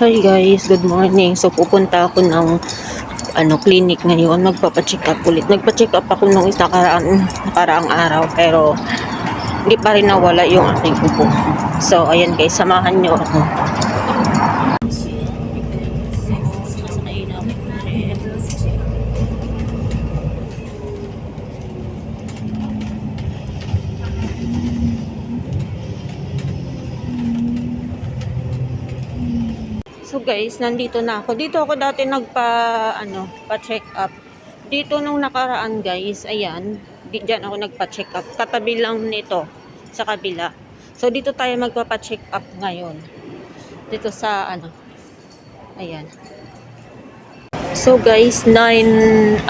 Hi guys, good morning. So pupunta ako ng ano clinic ngayon, magpapa-check up ulit. Nagpa-check up ako nung isa nakaraang, nakaraang araw pero hindi pa rin nawala yung aking upo. So ayan guys, samahan niyo ako. Guys, nandito na ako. Dito ako dati nagpa ano, pa-check up. Dito nung nakaraan guys, ayan, di diyan ako nagpa-check up. Katabi lang nito sa kabila. So dito tayo magpapa-check up ngayon. Dito sa ano. Ayan. So guys, 9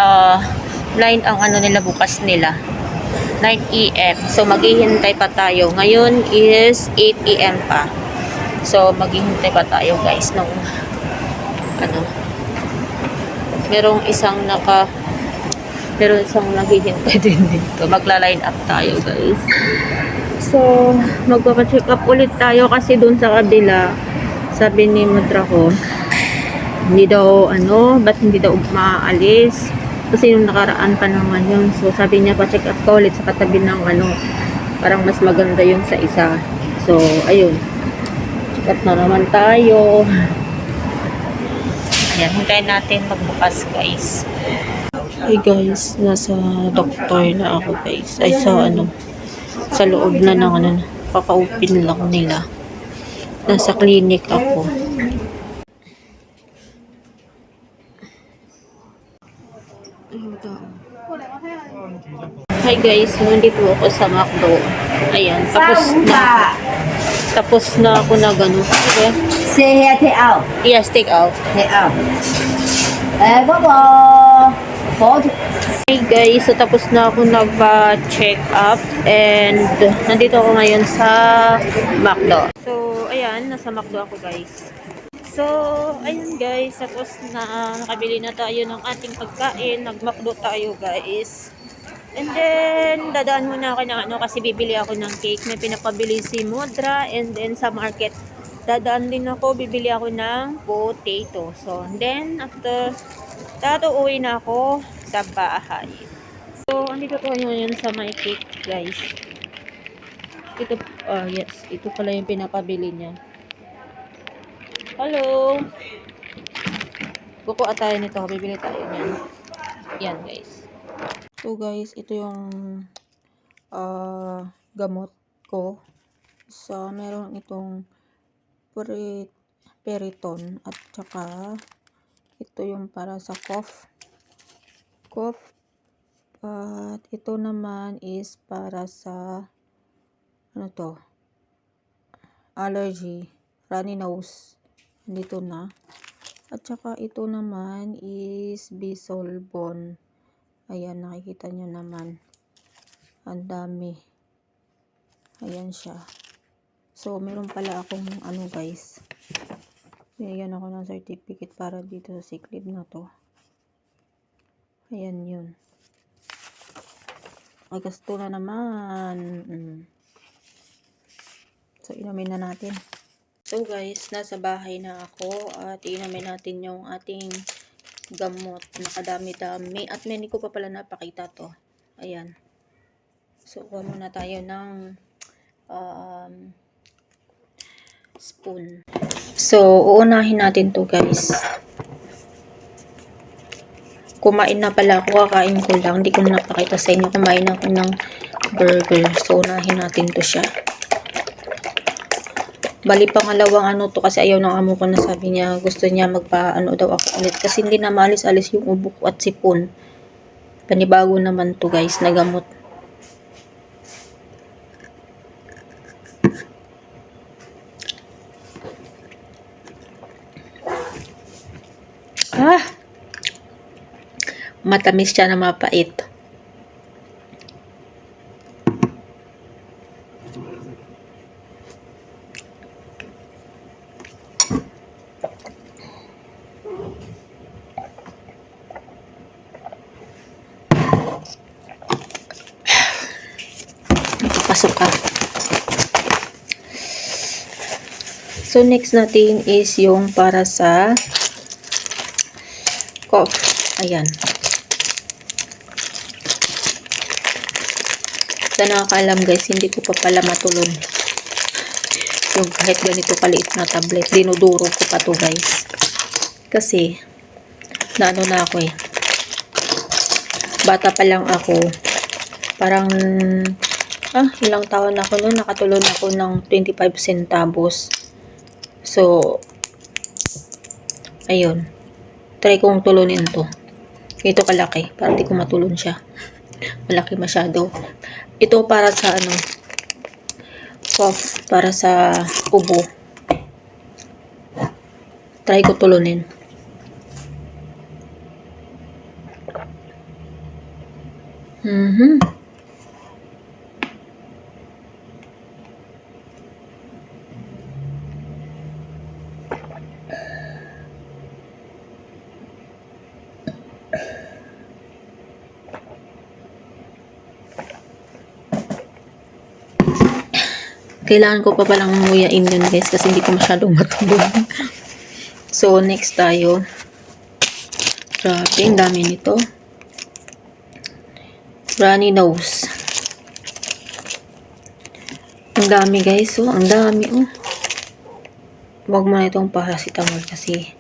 uh 9 ang ano nila bukas nila. 9 AM. So maghihintay pa tayo. Ngayon is 8 AM pa. So, maghihintay pa tayo guys nung ano merong isang naka meron isang naghihintay din dito. Magla-line up tayo guys. So, magpapacheck up ulit tayo kasi dun sa kabila sabi ni Matra ko hindi daw ano, ba't hindi daw maaalis? Kasi yung nakaraan pa naman yun. So, sabi niya, pa-check up ka ulit sa katabi ng ano, parang mas maganda yun sa isa. So, ayun. Up na naman tayo. Ayan, hintayin natin magbukas, guys. Hey guys, nasa doktor na ako guys. Ay sa ano, sa loob na ng ano, papa-open lang nila. Nasa clinic ako. Hi guys, nandito ako sa McDo. Ayan, tapos na. Tapos na ako na gano'n. Okay. Say here, take out, Yes, take out. take out. Eh, bobo. Hold. Hey guys, so tapos na ako nagpa-check up and nandito ako ngayon sa McDo. So, ayan, nasa McDo ako guys. So, ayun guys, tapos na nakabili na tayo ng ating pagkain. Nag-McDo tayo guys. And then, dadaan muna ako ng ano kasi bibili ako ng cake. May pinapabili si Mudra and then sa market dadaan din ako, bibili ako ng potato. So, and then, after that, uuwi na ako sa bahay. So, andito ko ngayon sa my cake, guys. Ito, ah, yes, ito pala yung pinapabili niya. Hello! Kukuha tayo nito, bibili tayo niyan. Yan, guys. So, guys, ito yung ah, gamot ko. So, meron itong peri- periton at saka ito yung para sa cough. Cough. At ito naman is para sa ano to? Allergy. Runny nose. Dito na. At saka ito naman is bisolbon ayan nakikita nyo naman ang dami ayan siya So, meron pala akong ano guys. Binigyan ako ng certificate para dito sa leave na to. Ayan yun. Ay, gasto na naman. Mm. So, inumin na natin. So guys, nasa bahay na ako at inumin natin yung ating gamot. Nakadami-dami. At may hindi ko pa pala napakita to. Ayan. So, kuha muna tayo ng um, spoon. So, uunahin natin to guys. Kumain na pala ako, kakain ko lang. Hindi ko na napakita sa inyo. Kumain ako ng burger. So, unahin natin to siya. Bali pangalawang ano to kasi ayaw ng amo ko na sabi niya gusto niya magpa ano daw ako ulit kasi hindi na malis-alis yung ubo ko at sipon. Panibago naman to guys na gamot. Ah! Matamis siya na mapait. Pasok ka. So, next natin is yung para sa cough. Ayan. Sa nakakaalam guys, hindi ko pa pala matulon. Yung kahit ganito kaliit na tablet, dinuduro ko pa to guys. Kasi, naano na ako eh. Bata pa lang ako. Parang, ah, ilang taon ako noon, nakatulon ako ng 25 centavos. So, ayun. Try kong tulunin to. Ito kalaki. Para di ko matulon siya. Malaki masyado. Ito para sa ano, cough. Para sa ubo. Try ko tulunin. Mhm. Kailangan ko pa palang nguyain yun guys kasi hindi ko masyadong matulog. so, next tayo. Grabe, ang dami nito. Runny nose. Ang dami guys, oh. Ang dami, oh. Huwag mo na itong paracetamol kasi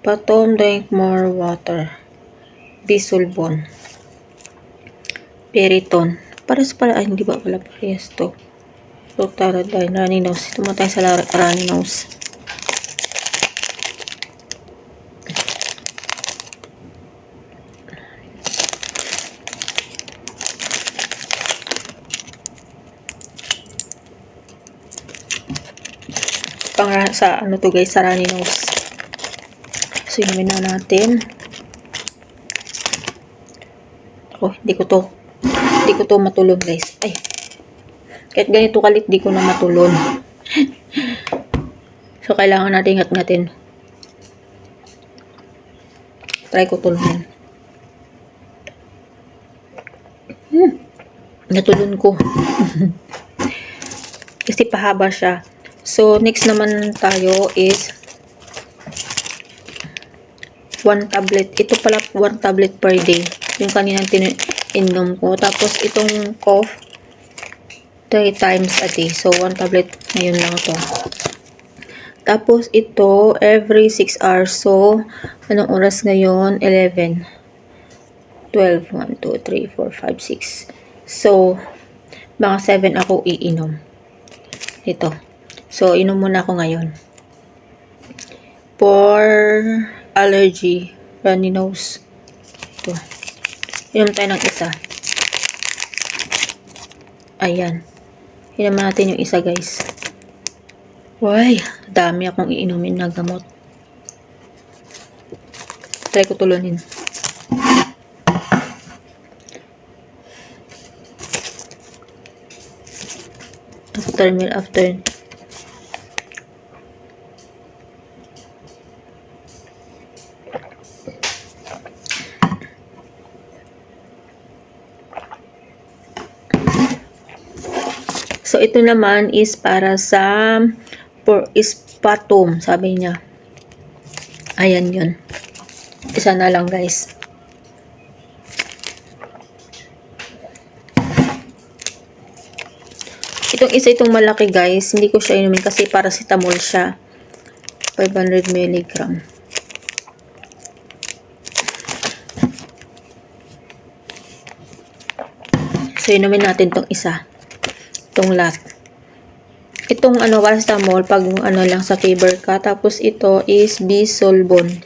Patom drink more water. Bisulbon. Periton. Pares pala, ay hindi ba pala parehas to? Rotaradyne, runny nose. Ito mo tayo sa runny nose. Pang sa ano to guys, sa runny nose. So, inumin na natin. Oh, hindi ko to hindi ko to matulog guys. Ay. Kahit ganito kalit, di ko na matulog. so, kailangan natin ingat-ngatin. Try ko tulungan. Hmm. Natulon ko. Kasi pahaba siya. So, next naman tayo is one tablet. Ito pala one tablet per day. Yung kaninang tin-inom ko. Tapos itong cough, 3 times a day. So, one tablet ngayon lang to. Tapos ito, every 6 hours. So, anong oras ngayon? 11. 12, 1, 2, 3, 4, 5, 6. So, mga 7 ako iinom. Ito. So, inom muna ako ngayon. For allergy, runny nose. Ito. Inom tayo ng isa. Ayan. Inom natin yung isa, guys. Why? Dami akong iinumin na gamot. Try ko tulunin. After meal, after So, ito naman is para sa for ispatum, sabi niya. Ayan yun. Isa na lang, guys. Itong isa itong malaki, guys. Hindi ko siya inumin kasi paracetamol siya. 500 mg. So, inumin natin tong isa itong lot. Itong ano, paracetamol, pag ano lang sa fever ka. Tapos ito is bisolbon.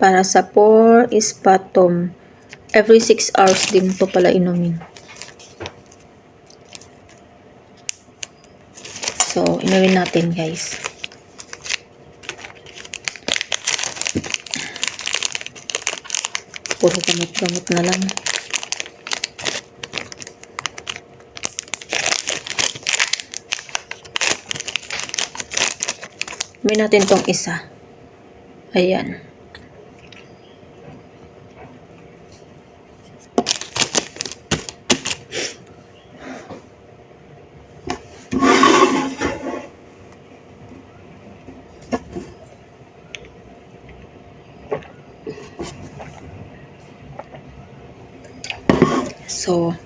Para sa por ispatom. Every 6 hours din to pala inumin. So, inumin natin guys. Puro gamot-gamot na lang. May natin tong isa. Ayan. So,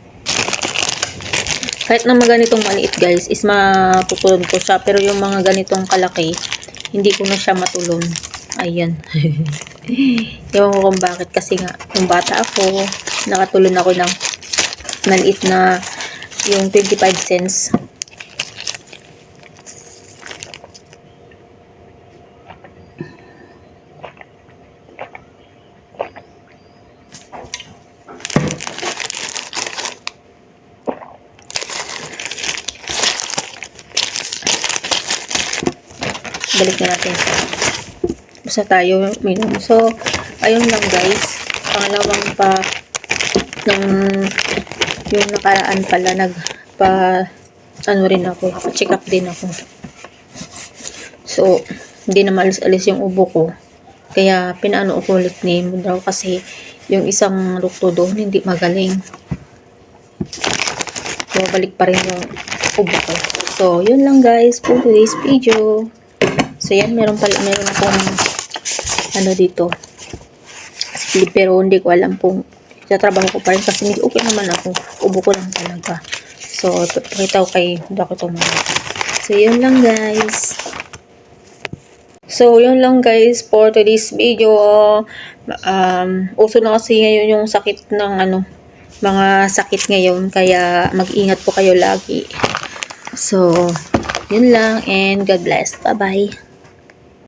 kahit na mga ganitong maliit guys, is mapupulon ko siya. Pero yung mga ganitong kalaki, hindi ko na siya matulon. Ayan. Ewan ko kung bakit. Kasi nga, nung bata ako, nakatulon ako ng maliit na yung 25 cents. Balik na natin. Basta tayo minum. So, ayun lang guys. Pangalawang pa nung yung nakaraan pala nag pa ano rin ako, check up din ako. So, hindi na malis-alis yung ubo ko. Kaya, pinaano ko ulit ni daw kasi yung isang doktor doon hindi magaling. Bumabalik pa rin yung ubo ko. So, yun lang guys for today's video. So, yan, meron pala, meron akong ano dito. Sleep, pero hindi ko alam kung trabaho ko pa rin kasi hindi okay naman ako. Ubo ko lang talaga. So, pakita ko kay Dr. Mama. So, yun lang guys. So, yun lang guys for today's video. Um, uso na kasi ngayon yung sakit ng ano, mga sakit ngayon. Kaya mag-ingat po kayo lagi. So, yun lang and God bless. Bye-bye.